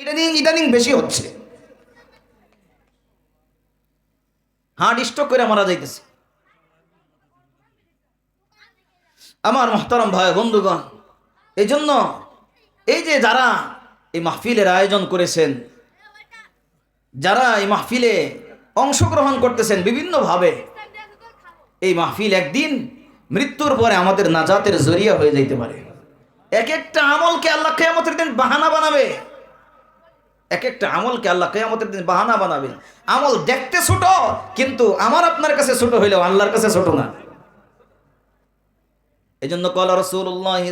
ইদানিং ইদানিং বেশি হচ্ছে। হার্ট স্ট্রোক করে মারা যাইতেছে। আমার মহতারাম ভাই, বন্ধুগণ এই জন্য এই যে যারা এই মাহফিলের আয়োজন করেছেন, যারা এই মাহফিলে অংশগ্রহণ করতেছেন বিভিন্নভাবে, এই মাহফিল একদিন মৃত্যুর পরে আমাদের নাজাতের জরিয়া হয়ে যাইতে পারে। এক একটা আমলকে আল্লাহ কেয়ামতের দিন বাহানা বানাবে। এক একটা আমলকে আল্লাহ কেয়ামতের দিন বাহানা বানাবে আমল দেখতে ছোট, কিন্তু আমার আপনার কাছে ছোট হইলেও আল্লাহর কাছে ছোট না। এই জন্য কল রসুল্লাহ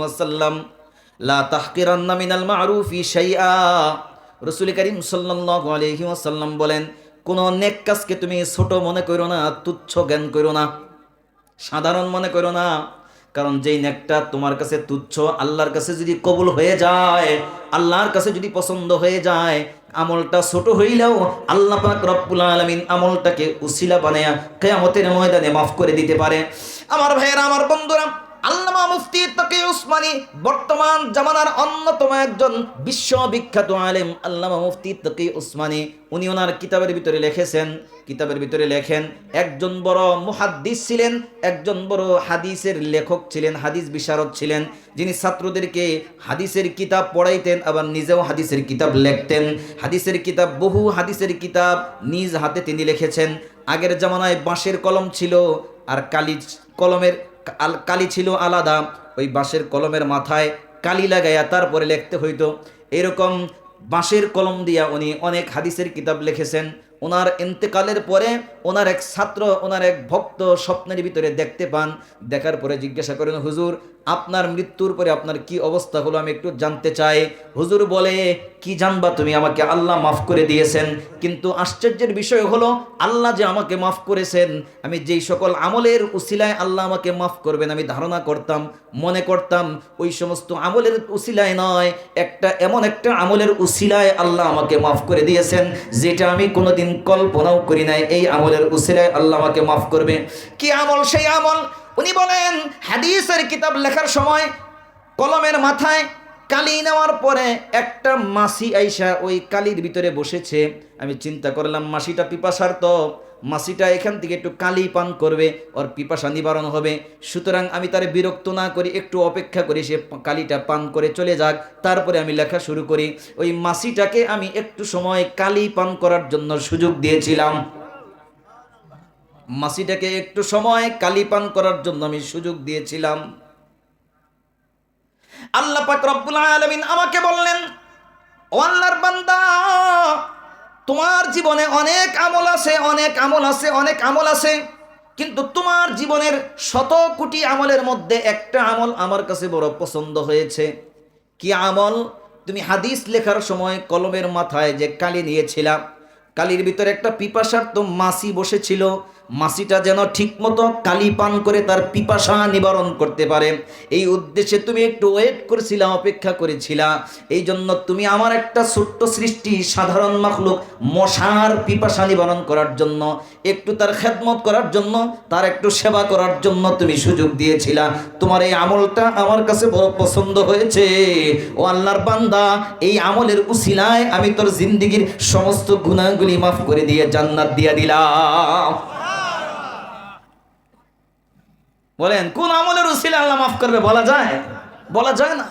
ওয়াসাল্লাম, লা তাহকিরান্না মিনাল মারুফি রসুল করিম ওয়াসাল্লাম বলেন, কোন নেক কাজকে তুমি ছোট মনে করো না, তুচ্ছ জ্ঞান করো না। সাধারণ মনে করো না। কারণ যেই নেকটা তোমার কাছে তুচ্ছ, আল্লাহর কাছে যদি কবুল হয়ে যায়, আল্লাহর কাছে যদি পছন্দ হয়ে যায়, আমলটা ছোট হইলেও আল্লাহ পাক রব্বুল আলামিন আমলটাকে উসিলা বানায়া কিয়ামতের ময়দানে মাফ করে দিতে পারে। আমার ভাইয়েরা, আমার বন্ধুরা আল্লামা মুফতি তকি উসমানী বর্তমান জামানার অন্যতম একজন বিশ্ববিখ্যাত আলেম আল্লামা মুফতি তকি উসমানী। উনি ওনার কিতাবের ভিতরে লিখেছেন, কিতাবের ভিতরে লেখেন, একজন বড় মুহাদ্দিস ছিলেন, একজন বড় হাদিসের লেখক ছিলেন, হাদিস বিশারদ ছিলেন। যিনি ছাত্রদেরকে হাদিসের কিতাব পড়াইতেন, আবার নিজেও হাদিসের কিতাব লিখতেন। হাদিসের কিতাব, বহু হাদিসের কিতাব নিজ হাতে তিনি লিখেছেন। আগের জামানায় বাঁশের কলম ছিল, আর কালি কলমের আল, কালি ছিল আলাদা। ওই বাঁশের কলমের মাথায় কালি লাগাইয়া তারপরে লিখতে হইত। এরকম বাঁশের কলম দিয়া উনি অনেক হাদিসের কিতাব লিখেছেন। ওনার ইন্তেকালের পরে ওনার এক ছাত্র, ওনার এক ভক্ত স্বপ্নের ভিতরে দেখতে পান। দেখার পরে জিজ্ঞাসা করেন, হুজুর, আপনার মৃত্যুর পরে আপনার কি অবস্থা হলো? আমি একটু জানতে চাই। হুজুর বলে, কি জানবা তুমি? আমাকে আল্লাহ মাফ করে দিয়েছেন। কিন্তু আশ্চর্যের বিষয় হলো, আল্লাহ যে আমাকে মাফ করেছেন, আমি যেই সকল আমলের উসিলায় আল্লাহ আমাকে মাফ করবেন, আমি ধারণা করতাম, মনে করতাম, ওই সমস্ত আমলের উসিলায় নয়, একটা এমন একটা আমলের উসিলায় আল্লাহ আমাকে মাফ করে দিয়েছেন, যেটা আমি কোনোদিন কল্পনাও করি নাই, এই আমলের উসিলায় আল্লাহ আমাকে মাফ করবে। কি আমল? সেই আমল? উনি বলেন, হাদিসের কিতাব লেখার সময় কলমের মাথায় কালি নেওয়ার পরে একটা মাসি আইসা ওই কালির ভিতরে বসেছে। আমি চিন্তা করলাম, মাসিটা পিপাসার তো মাসিটা এখান থেকে একটু কালি পান করবে, ওর পিপাসা নিবারণ হবে। সুতরাং আমি তার বিরক্ত না করি, একটু অপেক্ষা করি, সে কালিটা পান করে চলে যাক। তারপরে আমি লেখা শুরু করি। ওই মাসিটাকে আমি একটু সময় কালি পান করার জন্য সুযোগ দিয়েছিলাম। মাসিটাকে একটু সময় কালি পান করার জন্য আমি সুযোগ দিয়েছিলাম। আল্লাহ পাক রব্বুল আলামিন আমাকে বললেন, ও আল্লাহর বান্দা তোমার জীবনে অনেক আমল আছে, অনেক আমল আছে, অনেক আমল আছে, কিন্তু তোমার জীবনের শত কোটি আমলের মধ্যে একটা আমল আমার কাছে বড় পছন্দ হয়েছে। কি আমল? তুমি হাদিস লেখার সময় কলমের মাথায় যে কালি নিয়েছিলাম, কালির ভিতরে একটা পিপাসার তো মাসি বসেছিল মাসিটা যেন ঠিকমতো কালি পান করে তার পিপাসা নিবারণ করতে পারে। এই উদ্দেশ্যে তুমি একটু ওয়েট করেছিলা, অপেক্ষা করেছিলা। এই জন্য তুমি আমার একটা ছোট্ট সৃষ্টি, সাধারণ মাখলুক, মশার পিপাসা নিবারণ করার জন্য, একটু তার খেদমত করার জন্য, তার একটু সেবা করার জন্য তুমি সুযোগ দিয়েছিলা। তোমার এই আমলটা আমার কাছে বড় পছন্দ হয়েছে। ও আল্লাহর বান্দা, এই আমলের উসিলায় আমি তোর জিন্দিগির সমস্ত গুণাগুলি মাফ করে দিয়ে জান্নাত দিয়ে দিলাম। বলেন কোন আমলের উসিলে আল্লাহ মাফ করবে? বলা যায়? বলা যায় না।